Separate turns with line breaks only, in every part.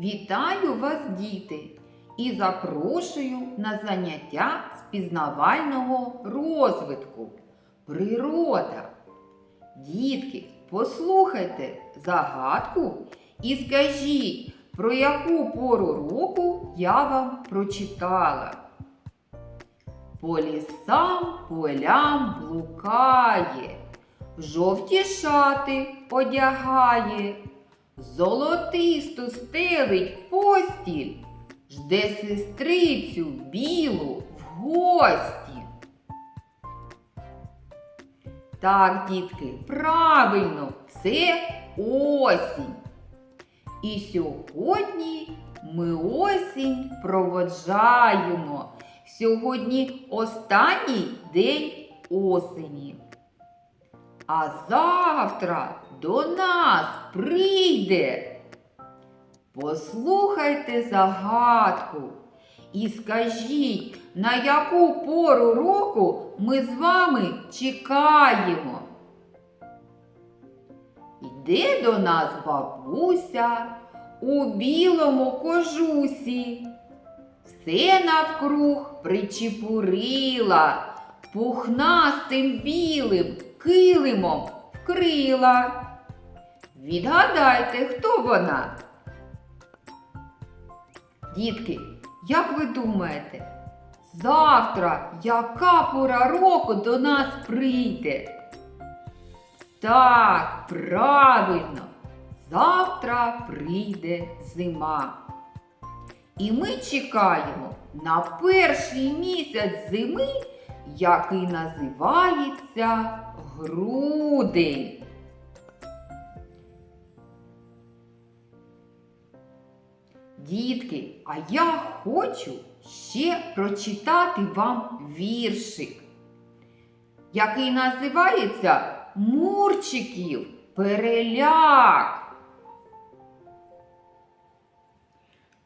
Вітаю вас, діти, і запрошую на заняття з пізнавального розвитку. Природа. Дітки, послухайте загадку і скажіть, про яку пору року я вам прочитала. По лісам, полям блукає, жовті шати одягає, золотисту стелить постіль, жде сестрицю білу в гості. Так, дітки, правильно, це осінь. І сьогодні ми осінь проводжаємо. Сьогодні останній день осені. А завтра до нас прийде. Послухайте загадку і скажіть, на яку пору року ми з вами чекаємо. Йде до нас бабуся у білому кожусі. Все навкруг причепурила, пухнастим білим килимом вкрила. Відгадайте, хто вона? Дітки, як ви думаєте, завтра яка пора року до нас прийде? Так, правильно, завтра прийде зима. І ми чекаємо на перший місяць зими, який називається грудень. Дітки, а я хочу ще прочитати вам віршик, який називається Мурчиків переляк.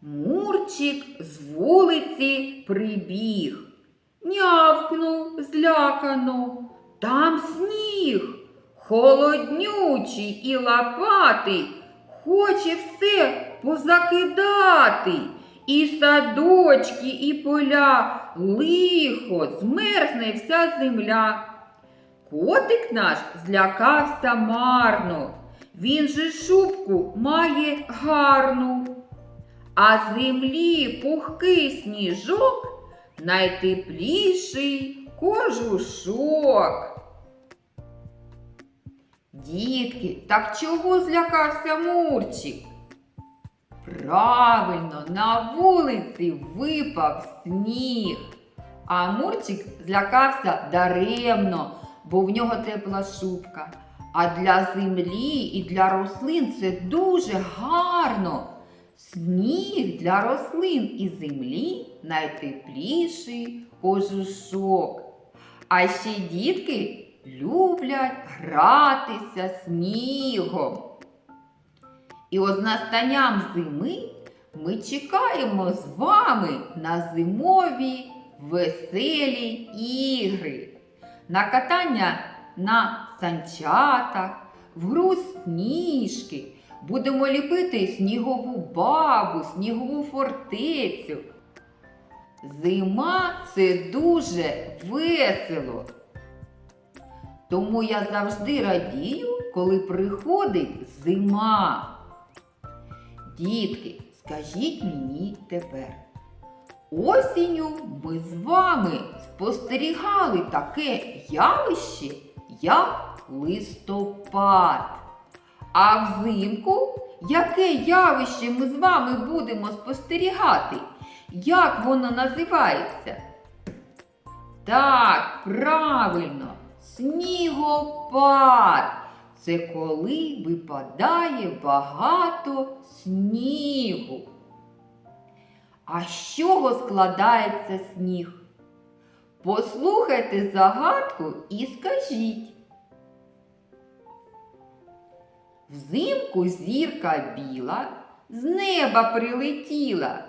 Мурчик з вулиці прибіг, нявкнув злякано, там сніг, холоднючий і лопатий, хоче все позакидати. І садочки, і поля, лихо, змерзне вся земля. Котик наш злякався марно, він же шубку має гарну. А землі пухкий сніжок найтепліший кожушок. Дітки, так чого злякався Мурчик? Правильно, на вулиці випав сніг. А Мурчик злякався даремно, бо в нього тепла шубка. А для землі і для рослин це дуже гарно. Сніг для рослин і землі найтепліший кожушок. А ще дітки люблять гратися снігом. І от з настанням зими ми чекаємо з вами на зимові веселі ігри, на катання на санчатах, в гру сніжки. Будемо ліпити снігову бабу, снігову фортецю. Зима це дуже весело. Тому я завжди радію, коли приходить зима. Дітки, скажіть мені тепер. Осінню ми з вами спостерігали таке явище, як листопад. А взимку яке явище ми з вами будемо спостерігати? Як воно називається? Так, правильно, снігопад. Це коли випадає багато снігу. А з чого складається сніг? Послухайте загадку і скажіть. Взимку зірка біла з неба прилетіла,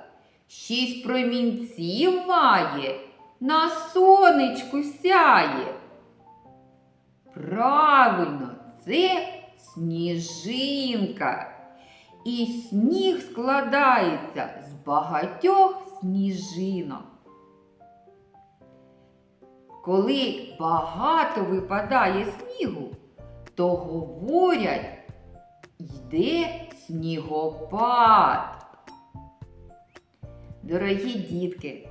шість промінців має, на сонечку сяє. Правильно, це сніжинка. і сніг складається з багатьох сніжинок. Коли багато випадає снігу, то говорять, йде снігопад. Дорогі дітки,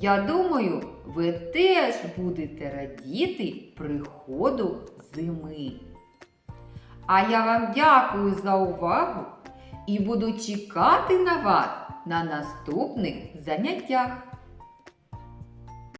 я думаю, ви теж будете радіти приходу зими. А я вам дякую за увагу і буду чекати на вас на наступних заняттях.